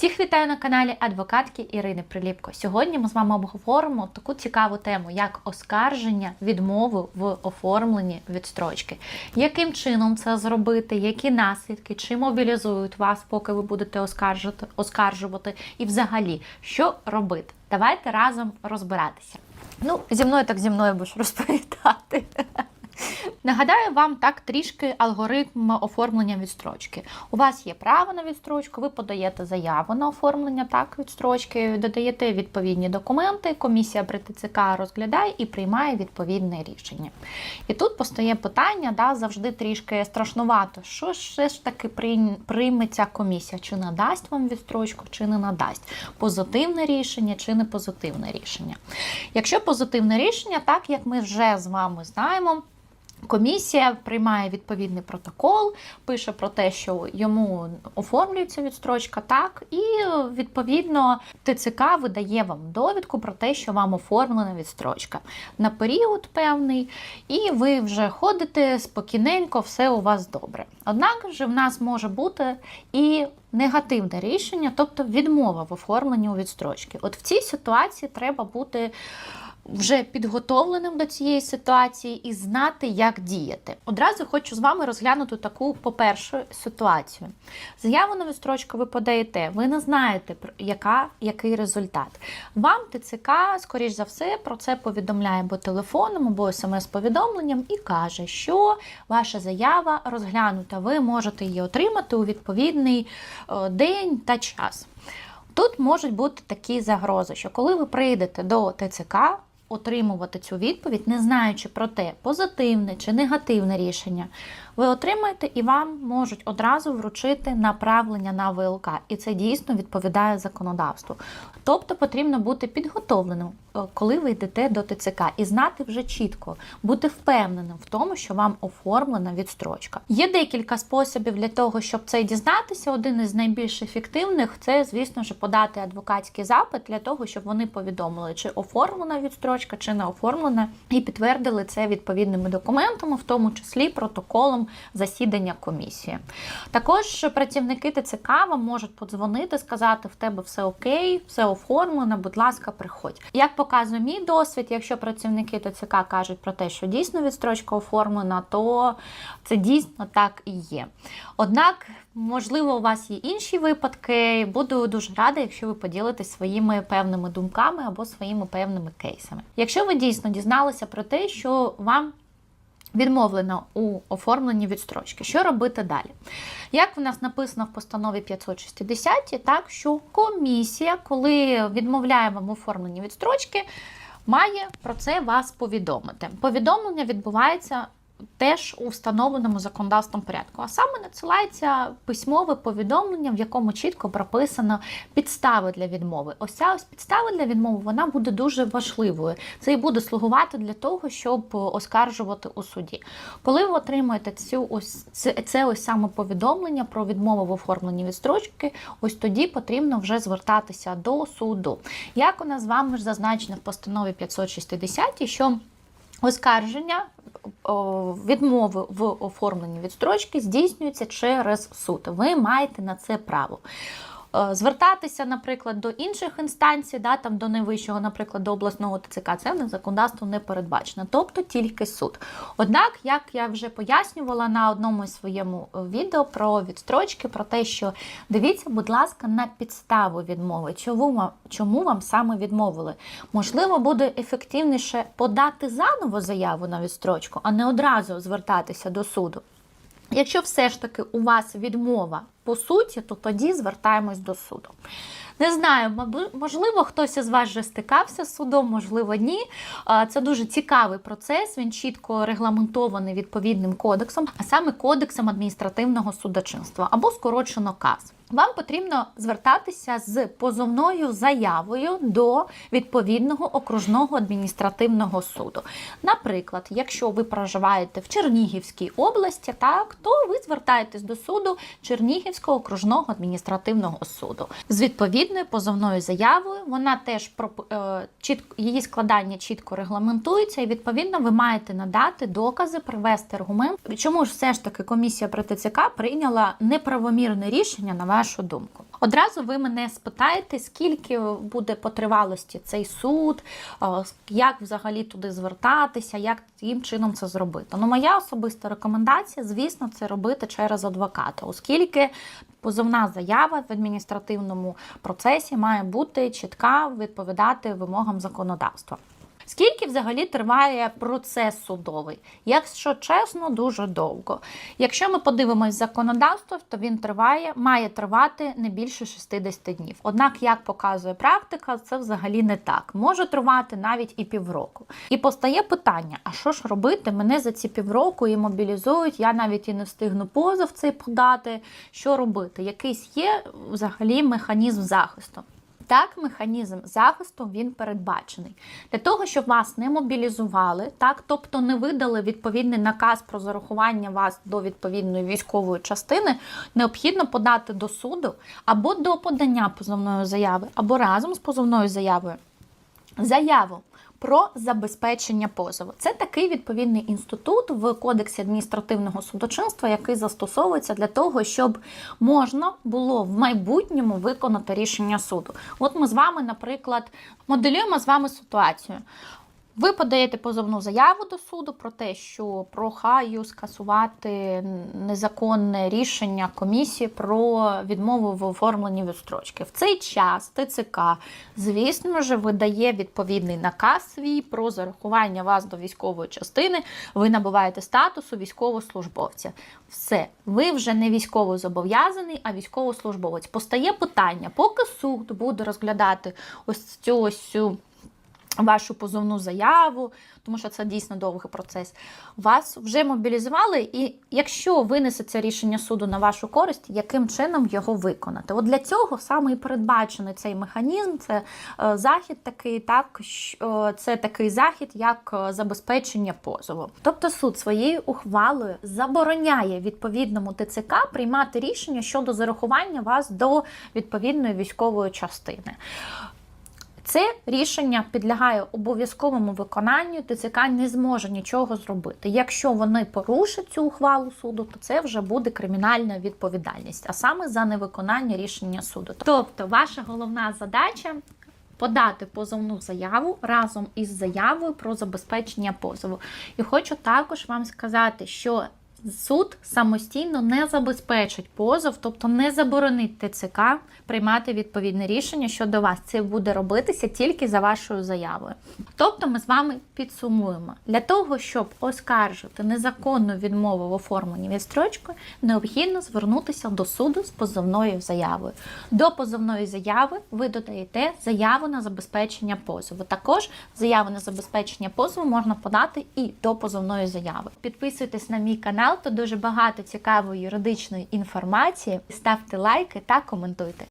Всіх вітаю на каналі адвокатки Ірини Приліпко. Сьогодні ми з вами обговоримо таку цікаву тему, як оскарження відмови в оформленні відстрочки. Яким чином це зробити, які наслідки, чи мобілізують вас, поки ви будете оскаржувати, і взагалі, що робити? Давайте разом розбиратися. Ну, зі мною так зі мною будеш розповідати. Нагадаю вам так трішки алгоритм оформлення відстрочки. У вас є право на відстрочку, ви подаєте заяву на оформлення так відстрочки, додаєте відповідні документи. Комісія при ТЦК розглядає і приймає відповідне рішення. І тут постає питання, да, завжди трішки страшнувато, що ж таки ця комісія, чи надасть вам відстрочку, чи не надасть. Позитивне рішення чи не позитивне рішення. Якщо позитивне рішення, так як ми вже з вами знаємо. Комісія приймає відповідний протокол, пише про те, що йому оформлюється відстрочка, так, і відповідно ТЦК видає вам довідку про те, що вам оформлена відстрочка на період певний, і ви вже ходите спокійненько, все у вас добре. Однак же в нас може бути і негативне рішення, тобто відмова в оформленні у відстрочки. От в цій ситуації треба бути вже підготовленим до цієї ситуації і знати, як діяти. Одразу хочу з вами розглянути таку, по-перше, ситуацію. Заяву на відстрочку ви подаєте, ви не знаєте, яка, який результат. Вам ТЦК, скоріш за все, про це повідомляє або телефоном, або смс-повідомленням і каже, що ваша заява розглянута, ви можете її отримати у відповідний е, день та час. Тут можуть бути такі загрози, що коли ви прийдете до ТЦК отримувати цю відповідь, не знаючи про те, позитивне чи негативне рішення, ви отримаєте і вам можуть одразу вручити направлення на ВЛК. І це дійсно відповідає законодавству. Тобто потрібно бути підготовленим, коли ви йдете до ТЦК, і знати вже чітко, бути впевненим в тому, що вам оформлена відстрочка. Є декілька способів для того, щоб це дізнатися. Один із найбільш ефективних це, звісно ж, подати адвокатський запит для того, щоб вони повідомили, чи оформлена відстрочка, чи не оформлена, і підтвердили це відповідними документами, в тому числі протоколом засідання комісії. Також працівники ТЦК вам можуть подзвонити, сказати, в тебе все окей, все оформлено, будь ласка, приходь. Як показує мій досвід, якщо працівники ТЦК кажуть про те, що дійсно відстрочка оформлена, то це дійсно так і є. Однак, можливо, у вас є інші випадки. Буду дуже рада, якщо ви поділитесь своїми певними думками або своїми певними кейсами. Якщо ви дійсно дізналися про те, що вам Відмовлено у оформленні відстрочки. Що робити далі? Як в нас написано в постанові 560, так що комісія, коли відмовляє вам оформлені відстрочки, має про це вас повідомити. Повідомлення відбувається теж у встановленому законодавством порядку, а саме надсилається письмове повідомлення, в якому чітко прописано підстави для відмови. Ось ця ось підстава для відмови вона буде дуже важливою. Це і буде слугувати для того, щоб оскаржувати у суді. Коли ви отримаєте цю ось це, ось саме повідомлення про відмову в оформленні відстрочки, ось тоді потрібно вже звертатися до суду. Як у нас з вами ж зазначено в постанові 560, що Оскарження відмови в оформленні відстрочки здійснюється через суд. Ви маєте на це право. Е, Звертатися, наприклад, до інших інстанцій, да, там до найвищого, наприклад, до обласного ТЦК, це в законодавство не передбачено, тобто тільки суд. Однак, як я вже пояснювала на одному із своєму е, відео про відстрочки, про те, що дивіться, будь ласка, на підставу відмови, чому чому вам саме відмовили. Можливо, буде ефективніше подати заново заяву на відстрочку, а не одразу звертатися до суду. Якщо все ж таки у вас відмова по суті, то тоді звертаємось до суду. Не знаю, можливо, хтось із вас вже стикався з судом, можливо, ні. Це дуже цікавий процес. Він чітко регламентований відповідним кодексом, а саме кодексом адміністративного судочинства або скорочено КАС. Вам потрібно звертатися з позовною заявою до відповідного окружного адміністративного суду. Наприклад, якщо ви проживаєте в Чернігівській області, так то ви звертаєтесь до суду Чернігівського окружного адміністративного суду з відповідною позовною заявою. Вона теж е, чітко її складання чітко регламентується, і відповідно ви маєте надати докази, привести аргумент. Чому ж все ж таки комісія при ТЦК прийняла неправомірне рішення на вашу думку? Одразу ви мене спитаєте, скільки буде по тривалості цей суд, як взагалі туди звертатися, як яким чином це зробити. Ну, моя особиста рекомендація, звісно, це робити через адвоката, оскільки позовна заява в адміністративному процесі має бути чітка, відповідати вимогам законодавства. Скільки взагалі триває процес судовий? Якщо чесно, дуже довго. Якщо ми подивимось законодавство, то він триває, має тривати не більше 60 днів. Однак, як показує практика, це взагалі не так. Може тривати навіть і півроку. І постає питання: а що ж робити? Мене за ці півроку і мобілізують, я навіть і не встигну позов цей подати. Що робити? Якийсь є взагалі механізм захисту. Так, механізм захисту він передбачений. Для того, щоб вас не мобілізували, так тобто не видали відповідний наказ про зарахування вас до відповідної військової частини, необхідно подати до суду або до подання позовної заяви, або разом з позовною заявою заяву. Про забезпечення позову це такий відповідний інститут в кодексі адміністративного судочинства, який застосовується для того, щоб можна було в майбутньому виконати рішення суду. От ми з вами, наприклад, моделюємо з вами ситуацію. Ви подаєте позовну заяву до суду про те, що прохаю скасувати незаконне рішення комісії про відмову в оформленні відстрочки. В цей час ТЦК, звісно ж, видає відповідний наказ свій про зарахування вас до військової частини. Ви набуваєте статусу військовослужбовця. Все, ви вже не військово зобов'язаний, а військовослужбовець. Постає питання, поки суд буде розглядати ось цю ось вашу позовну заяву, тому що це дійсно довгий процес. Вас вже мобілізували, і якщо винесеться рішення суду на вашу користь, яким чином його виконати? От для цього саме і передбачений цей механізм, це е, захід такий, так е, це такий захід, як е, забезпечення позову. Тобто суд своєю ухвалою забороняє відповідному ТЦК приймати рішення щодо зарахування вас до відповідної військової частини. Це рішення підлягає обов'язковому виконанню. ТЦК не зможе нічого зробити. Якщо вони порушать цю ухвалу суду, то це вже буде кримінальна відповідальність, а саме за невиконання рішення суду. Тобто, ваша головна задача. Подати позовну заяву разом із заявою про забезпечення позову. І хочу також вам сказати, що суд самостійно не забезпечить позов, тобто не заборонить ТЦК приймати відповідне рішення щодо вас. Це буде робитися тільки за вашою заявою. Тобто, ми з вами підсумуємо, для того, щоб оскаржити незаконну відмову в оформленні відстрочки, необхідно звернутися до суду з позовною заявою. До позовної заяви ви додаєте заяву на забезпечення позову. Також заяву на забезпечення позову можна подати і до позовної заяви. Підписуйтесь на мій канал, дуже багато цікавої юридичної інформації. Ставте лайки та коментуйте.